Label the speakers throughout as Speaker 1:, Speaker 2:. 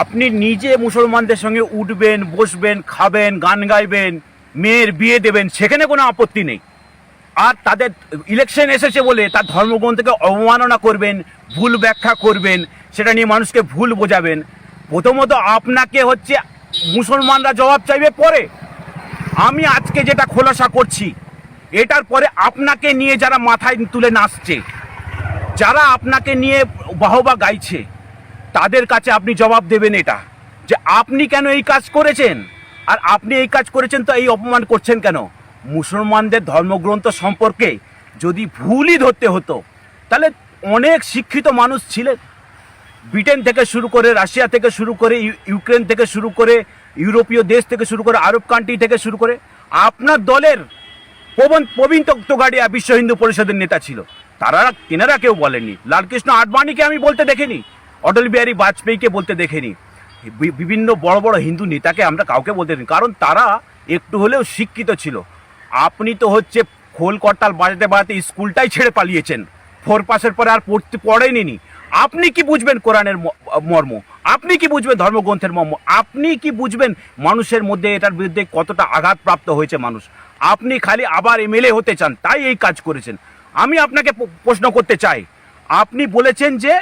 Speaker 1: আপনি নিজে মুসলমানদের সঙ্গে উঠবেন, বসবেন, খাবেন, গান গাইবেন, মেয়ের বিয়ে দেবেন, সেখানে কোনো আপত্তি নেই। আর তাদের ইলেকশন এসেছে বলে তার ধর্মগ্রন্থকে অবমাননা করবেন, ভুল ব্যাখ্যা করবেন, সেটা নিয়ে মানুষকে ভুল বোঝাবেন। প্রথমত আপনাকে হচ্ছে মুসলমানরা জবাব চাইবে পরে। আমি আজকে যেটা খোলাসা করছি, এটার পরে আপনাকে নিয়ে যারা মাথায় তুলে নাচছে, যারা আপনাকে নিয়ে বাহবা গাইছে তাদের কাছে আপনি জবাব দেবেন এটা, যে আপনি কেন এই কাজ করেছেন? আর আপনি এই কাজ করেছেন তো এই অপমান করছেন কেন? মুসলমানদের ধর্মগ্রন্থ সম্পর্কে যদি ভুলই ধরতে হতো, তাহলে অনেক শিক্ষিত মানুষ ছিলেন। ব্রিটেন থেকে শুরু করে রাশিয়া থেকে শুরু করে ইউ- ইউক্রেন থেকে শুরু করে ইউরোপীয় দেশ থেকে শুরু করে আরব কান্ট্রি থেকে শুরু করে আপনার দলের পবন প্রবীণ তোগাড়িয়া বিশ্ব হিন্দু পরিষদের নেতা ছিল। তারা তেনারা কেউ বলেননি। লালকৃষ্ণ আডবাণীকে আমি বলতে দেখিনি। অটল বিহারী বাজপেয়ীকে বলতে দেখিনি। বিভিন্ন বড় বড় হিন্দু নেতাকে আমরা কাউকে বলতে দেখিনি কারণ তারা একটু হলেও শিক্ষিত ছিল। আপনি তো হচ্ছে খোল করতাল বাজাতে বাজাতে স্কুলটাই ছেড়ে পালিয়েছেন। ফোর পাসের পরে আর পড়তে পড়েনি আপনি কি বুঝবেন কোরআনের মর্ম? আপনি কি বুঝবেন ধর্মগ্রন্থের মর্ম? আপনি কি বুঝবেন মানুষের মধ্যে এটার বিরুদ্ধে কতটা আঘাতপ্রাপ্ত হয়েছে মানুষ? আপনি খালি আবার এমএলএ হতে চান, তাই এই কাজ করেছেন। আমি আপনাকে প্রশ্ন করতে চাই। আপনি বলেছেন যে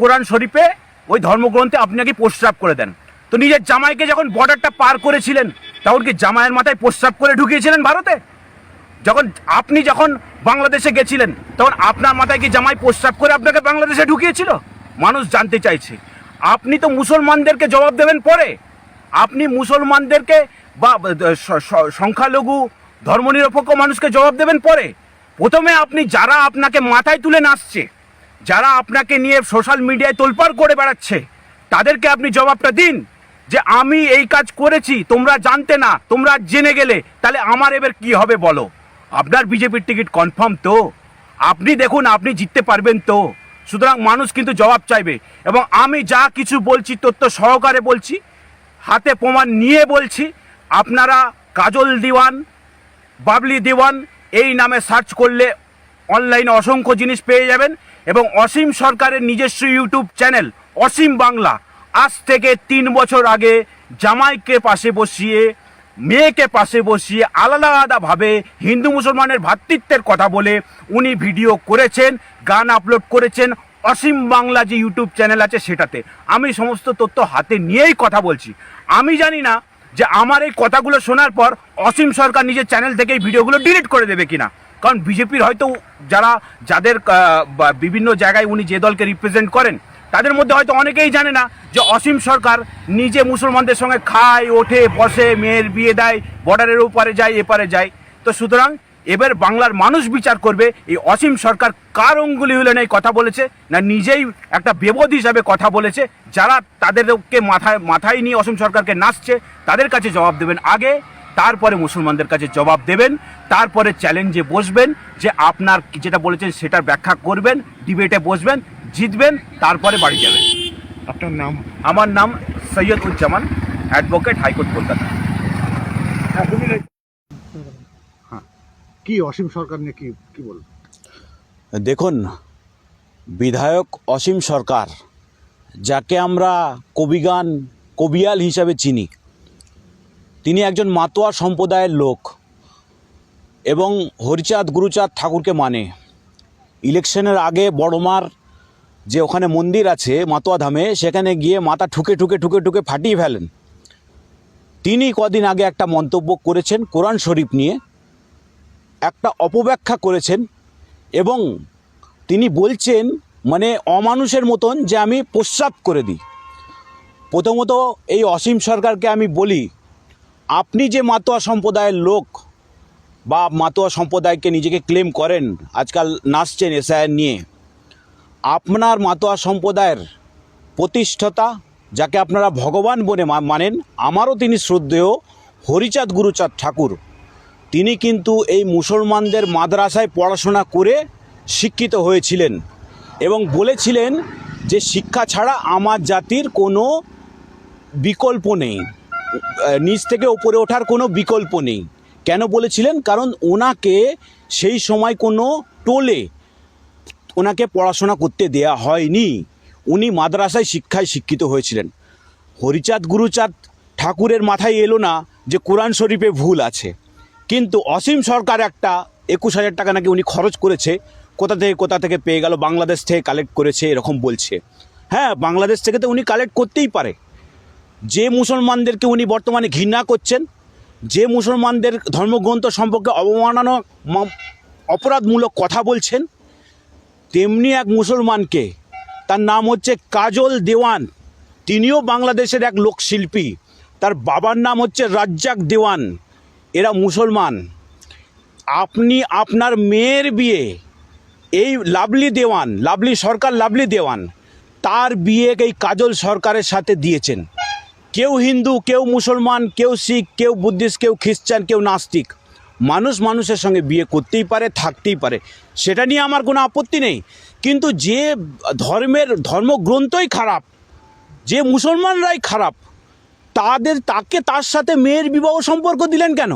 Speaker 1: কোরআন শরীফে ওই ধর্মগ্রন্থে আপনি নাকি প্রস্রাব করে দেন। তো নিজের জামাইকে যখন বর্ডারটা পার করেছিলেন, তখন কি জামাইয়ের মাথায় প্রস্রাব করে ঢুকিয়েছিলেন ভারতে? যখন আপনি যখন বাংলাদেশে গেছিলেন, তখন আপনার মাথায় কি জামাই প্রস্রাব করে আপনাকে বাংলাদেশে ঢুকিয়েছিল? মানুষ জানতে চাইছে। আপনি তো মুসলমানদেরকে জবাব দেবেন পরে। আপনি মুসলমানদেরকে বা সংখ্যালঘু, ধর্মনিরপেক্ষ মানুষকে জবাব দেবেন পরে। প্রথমে আপনি যারা আপনাকে মাথায় তুলে নাচছে যারা আপনাকে নিয়ে সোশ্যাল মিডিয়ায় তোলপাড় করে বেড়াচ্ছে, তাদেরকে আপনি জবাবটা দিন যে আমি এই কাজ করেছি, তোমরা জানতে না, তোমরা জেনে গেলে, তাহলে আমার এবার কি হবে বলো? আপনার বিজেপির টিকিট কনফার্ম তো। আপনি দেখুন, আপনি জিততে পারবেন তো। সুতরাং মানুষ কিন্তু জবাব চাইবে। এবং আমি যা কিছু বলছি, তথ্য সহকারে বলছি, হাতে প্রমাণ নিয়ে বলছি, আপনারা কাজল দিওয়ান, বাবলি দেওয়ান, এই নামে সার্চ করলে অনলাইনে অসংখ্য জিনিস পেয়ে যাবেন। এবং অসীম সরকারের নিজস্ব ইউটিউব চ্যানেল অসীম বাংলা। আজ থেকে তিন বছর আগে জামাইকে পাশে বসিয়ে, মেয়েকে পাশে বসিয়ে আলাদা আলাদাভাবে হিন্দু মুসলমানের ভ্রাতৃত্বের কথা বলে উনি ভিডিও করেছেন, গান আপলোড করেছেন অসীম বাংলা যে ইউটিউব চ্যানেল আছে সেটাতে। আমি সমস্ত তথ্য হাতে নিয়েই কথা বলছি। আমি জানি না যে আমার এই কথাগুলো শোনার পর অসীম সরকার নিজের চ্যানেল থেকে এই ভিডিওগুলো ডিলিট করে দেবে কিনা। কারণ বিজেপির হয়তো যারা, যাদের বিভিন্ন জায়গায় উনি যে দলকে রিপ্রেজেন্ট করেন, তাদের মধ্যে হয়তো অনেকেই জানে না যে অসীম সরকার নিজে মুসলমানদের সঙ্গে খায়, ওঠে, বসে, মেয়ের বিয়ে দেয়, বর্ডারের ওপারে যায়, এপারে যায়। তো সুতরাং এবার বাংলার মানুষ বিচার করবে, এই অসীম সরকার কার অঙ্গুলি হলেন এই কথা বলেছে, না নিজেই একটা বেবদ হিসাবে কথা বলেছে, যারা তাদেরকে মাথায় মাথায় নিয়ে অসীম সরকারকে নাচছে, তাদের কাছে জবাব দেবেন। আগে তারপরে মুসলমানদের কাছে জবাব দেবেন তারপরে চ্যালেঞ্জে বসবেন যে আপনার যেটা বলেছেন সেটার ব্যাখ্যা করবেন ডিবেটে বসবেন জিতবেন তারপরে বাড়ি যাবেন।
Speaker 2: আপনার নাম?
Speaker 1: আমার নাম Syed Uzzaman advocate high court Kolkata.
Speaker 2: কি অসীম সরকার নিয়ে কি কি বলবেন
Speaker 3: দেখুন বিধায়ক অসীম সরকার যাকে আমরা কবিগান কবিয়াল হিসাবে চিনি তিনি একজন মাতোয়া সম্প্রদায়ের লোক এবং হরিচাঁদ গুরুচাঁদ ঠাকুরকে মানে। ইলেকশনের আগে বড়মার যে ওখানে মন্দির আছে মাতোয়া ধামে, সেখানে গিয়ে মাথা ঠুকে ঠুকে ঠুকে ঠুকে ফাটিয়ে ফেলেন। তিনি কদিন আগে একটা মন্তব্য করেছেন কোরআন শরীফ নিয়ে, একটা অপব্যাখ্যা করেছেন এবং তিনি বলছেন মানে অমানুষের মতন যে আমি প্রস্রাব করে দিই। প্রথমত এই অসীম সরকারকে আমি বলি আপনি যে মাতোয়া সম্প্রদায়ের লোক বা মাতোয়া সম্প্রদায়কে নিজেকে ক্লেম করেন, আজকাল নাচছেন এসআইয়ের নিয়ে, আপনার মাতোয়া সম্প্রদায়ের প্রতিষ্ঠাতা যাকে আপনারা ভগবান মা- মানেন, আমারও তিনি শ্রদ্ধেয় হরিচাঁদ গুরুচাঁদ ঠাকুর। তিনি কিন্তু এই মুসলমানদের মাদ্রাসায় পড়াশোনা করে শিক্ষিত হয়েছিলেন এবং বলেছিলেন যে শিক্ষা ছাড়া আমার জাতির কোনো বিকল্প নেই। নিচ থেকে ওপরে ওঠার কোনো বিকল্প নেই। কেন বলেছিলেন? কারণ ওনাকে সেই সময় কোনো টোলে ওনাকে পড়াশোনা করতে দেয়া হয়নি। উনি মাদ্রাসায় শিক্ষায় শিক্ষিত হয়েছিলেন।
Speaker 1: হরিচাঁদ গুরুচাঁদ ঠাকুরের মাথায় এলো না যে কোরআন শরীফে ভুল আছে। কিন্তু অসীম সরকার একটা একুশ হাজার টাকা নাকি উনি খরচ করেছে, কোথা থেকে কোথা থেকে পেয়ে গেল, বাংলাদেশ থেকে কালেক্ট করেছে, এরকম বলছে। হ্যাঁ বাংলাদেশ থেকে তো উনি কালেক্ট করতেই পারে। যে মুসলমানদেরকে উনি বর্তমানে ঘৃণা করছেন, যে মুসলমানদের ধর্মগ্রন্থ সম্পর্কে অবমাননা অপরাধমূলক কথা বলছেন, তেমনি এক মুসলমানকে, তার নাম হচ্ছে কাজল দেওয়ান। তিনিও বাংলাদেশের এক লোকশিল্পী। তার বাবার নাম হচ্ছে রাজ্জাক দেওয়ান। এরা মুসলমান। আপনি আপনার মেয়ের বিয়ে, এই লাভলি দেওয়ান লাভলি সরকার লাভলি দেওয়ান, তার বিয়ে এই কাজল সরকারের সাথে দিয়েছেন। কেউ হিন্দু, কেউ মুসলমান, কেউ শিখ, কেউ বুদ্ধিস্ট, কেউ খ্রিস্টান, কেউ নাস্তিক। মানুষ মানুষের সঙ্গে বিয়ে করতেই পারে, থাকতেই পারে। সেটা নিয়ে আমার কোনো আপত্তি নেই। কিন্তু যে ধর্মের ধর্মগ্রন্থই খারাপ, যে মুসলমানরাই খারাপ, তাদের, তাকে তার সাথে মেয়ের বিবাহ সম্পর্ক দিলেন কেন?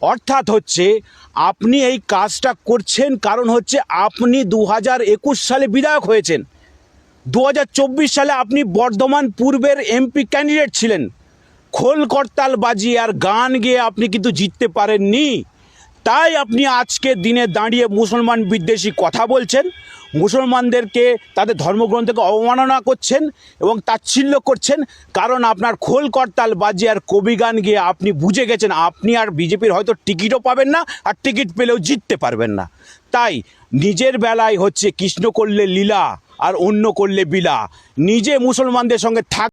Speaker 1: অর্থাৎ হচ্ছে আপনি এই কাজটা করছেন কারণ হচ্ছে আপনি দু হাজার একুশ সালে বিধায়ক হয়েছেন। দু হাজার চব্বিশ সালে আপনি বর্ধমান পূর্বের এমপি ক্যান্ডিডেট ছিলেন। খোল করতাল বাজিয়ে আর গান গেয়ে আপনি কিন্তু জিততে পারেননি। তাই আপনি আজকে দিনে দাঁড়িয়ে মুসলমান বিদ্বেষী কথা বলছেন, মুসলমানদেরকে তাদের ধর্মগ্রন্থকে অবমাননা করছেন এবং তাচ্ছিল্য করছেন, কারণ আপনার খোল করতাল বাজিয়ে আর কবি গান গিয়ে আপনি বুঝে গেছেন, আপনি আর বিজেপির হয়তো টিকিটও পাবেন না আর টিকিট পেলেও জিততে পারবেন না। তাই নিজের বেলায় হচ্ছে কৃষ্ণ করলে লীলা। আর অন্য করলে বিলা। নিজে মুসলমানদের সঙ্গে থাক